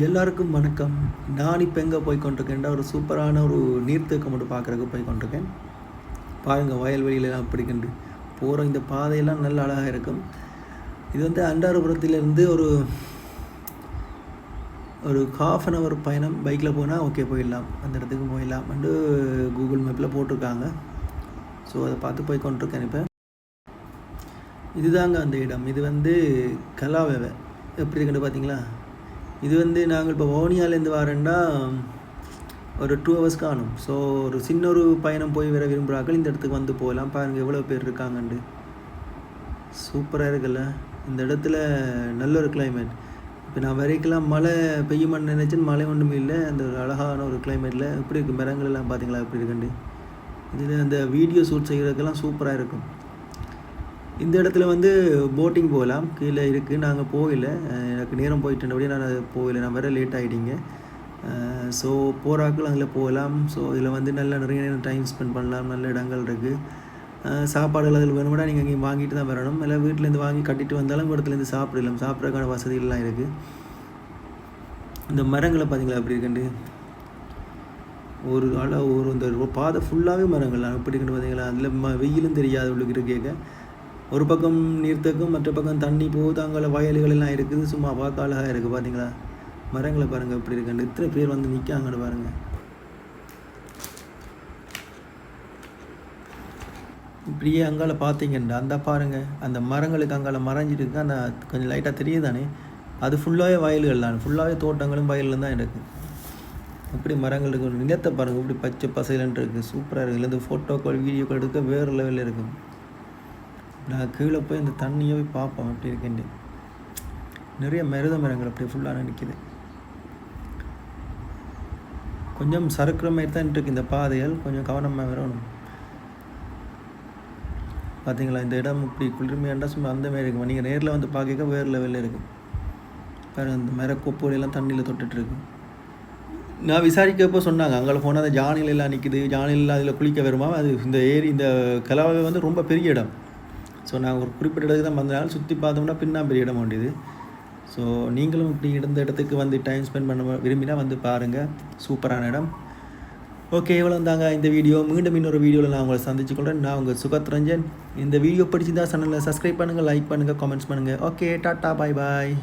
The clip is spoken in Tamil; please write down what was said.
எல்லாருக்கும் வணக்கம். நான் இப்போ எங்கே போய் கொண்டிருக்கேன்டா? ஒரு சூப்பரான ஒரு நீர்த்தேக்கம் மட்டும் பார்க்குறக்கு போய் கொண்டிருக்கேன். பாருங்கள் வயல்வெளியிலலாம் அப்படி போகிற இந்த பாதையெல்லாம் நல்ல அழகாக இருக்கும். இது வந்து அண்டாரபுரத்திலேருந்து ஒரு ஒரு ஹாஃப் அன் ஹவர் பயணம். பைக்கில் போனால் ஓகே போயிடலாம். அந்த இடத்துக்கு போயிடலாம் வந்து கூகுள் மேப்பில் போட்டிருக்காங்க. ஸோ அதை பார்த்து போய் கொண்டிருக்கேன் இப்போ. இதுதாங்க அந்த இடம். இது வந்து கலாவேவை. எப்படி இருக்குன்னு பார்த்தீங்களா இது வந்து நாங்கள் இப்போ வவுனியாலேருந்து வரேன்னா ஒரு டூ ஹவர்ஸ் காணும். ஸோ ஒரு சின்ன ஒரு பயணம் போய் வர விரும்புகிறார்கள் இந்த இடத்துக்கு வந்து போகலாம். பாருங்கள் எவ்வளோ பேர் இருக்காங்கண்டு சூப்பராக இருக்குல்ல? இந்த இடத்துல நல்ல ஒரு கிளைமேட் இப்போ நான் வரைக்கெல்லாம் மழை பெய்யுமான்னு நினச்சேன் மழை ஒன்றுமே இல்லை. அந்த ஒரு அழகான ஒரு கிளைமேட்டில் எப்படி இருக்குது மரங்கள் எல்லாம் பார்த்தீங்களா எப்படி இருக்குண்டு இதில் அந்த வீடியோ ஷூட் செய்கிறதுக்கெல்லாம் சூப்பராக இருக்கும். இந்த இடத்துல வந்து போட்டிங் போகலாம். கீழே இருக்குது நாங்கள் போகல. எனக்கு நேரம் போயிட்டுனபடி நான் போகலை போகல. நான் வேறு லேட் ஆகிட்டீங்க ஸோ போகிறாக்கள் அதில் போகலாம். ஸோ இதில் வந்து நல்ல நிறைய நேரம் டைம் ஸ்பெண்ட் பண்ணலாம். நல்ல இடங்கள் இருக்குது சாப்பாடுகள் அதில் வேணும்னா நீங்கள் இங்கே வாங்கிட்டு தான் வரணும். இல்லை வீட்டிலேருந்து வாங்கி கட்டிட்டு வந்தாலும் இடத்துலேருந்து சாப்பிடலாம். சாப்பிட்றதுக்கான வசதிகள்லாம் இருக்குது இந்த மரங்களை பார்த்தீங்களா? அப்படி இருக்குண்டு ஒரு நாளாக ஒரு இந்த ரோ- பாதை ஃபுல்லாகவே மரங்கள். அப்படி இருக்குன்னு பார்த்தீங்களா? அதில் ம வெயிலும் தெரியாது உள்ளுக்கு இருக்கேக்க ஒரு பக்கம் நீர்த்தக்கும் மற்ற பக்கம் தண்ணி போகுது அங்கே வயல்கள் எல்லாம் இருக்குது. சும்மா பார்க்க அழகாக இருக்குது பார்த்தீங்களா மரங்களை பாருங்கள் எப்படி இருக்குன்னு இத்தனை பேர் வந்து நிற்காங்கன்னு பாருங்கள் இப்படியே அங்கால பார்த்தீங்கன்னா அந்த பாருங்கள் அந்த மரங்களுக்கு அங்கால மறைஞ்சிருக்கு அந்த கொஞ்சம் லைட்டாக தெரியுதானே? அது ஃபுல்லாகவே வயல்கள் தான். ஃபுல்லாகவே தோட்டங்களும் வயலில் தான் இருக்குது இப்படி மரங்கள் இருக்கு? நிலத்தை பாருங்கள் இப்படி பச்சை பசைலன்ட்டு இருக்குது சூப்பராக இருக்குது இந்த ஃபோட்டோக்கள் வீடியோக்கள் எடுக்க வேறு லெவலில் இருக்கும் நான் கீழே போய் இந்த தண்ணியை போய் பார்ப்போம். அப்படி இருக்கேன்னு நிறைய மருத மரங்கள் அப்படி ஃபுல்லாக நிற்கிது கொஞ்சம் சறுக்கிற மாதிரி தான் இருக்கு இந்த பாதைகள். கொஞ்சம் கவனமாக வரணும். பார்த்தீங்களா இந்த இடம் இப்படி குளிர்மையாண்டா சும்மா அந்த மாதிரி இருக்கும். நீங்கள் நேரில் வந்து பார்க்க வேறு லெவலில் இருக்கும். பாருங்க இந்த மரக்கொப்புகளெல்லாம் தண்ணியில் தொட்டுட்ருக்கு நான் விசாரிக்கப்போ சொன்னாங்க. அங்கே போனால் அந்த ஜானிலெல்லாம் நிற்கிது ஜானிலாம் அதில் குளிக்க வருமா? அது இந்த ஏரி இந்த கலவை வந்து ரொம்ப பெரிய இடம். ஸோ நாங்கள் ஒரு குறிப்பிட்ட இடத்துக்கு தான் வந்தனால சுற்றி பார்த்தோம்னா பின்னா பெரிய இடம் வேண்டியது ஸோ நீங்களும் இப்படி இருந்த இடத்துக்கு வந்து டைம் ஸ்பெண்ட் பண்ண விரும்பினா வந்து பாருங்கள் சூப்பரான இடம். ஓகே இவ்வளோ தாங்க இந்த வீடியோ. மீண்டும் இன்னொரு வீடியோவில் நான் உங்களை சந்திச்சு கொள்கிறேன் நான் உங்கள் சுகத் ரஞ்சன். இந்த வீடியோ பிடிச்சிருந்தா சேனலில் சப்ஸ்கிரைப் பண்ணுங்கள் லைக் பண்ணுங்கள் கமெண்ட்ஸ் பண்ணுங்கள் ஓகே டாட்டா பாய் பாய்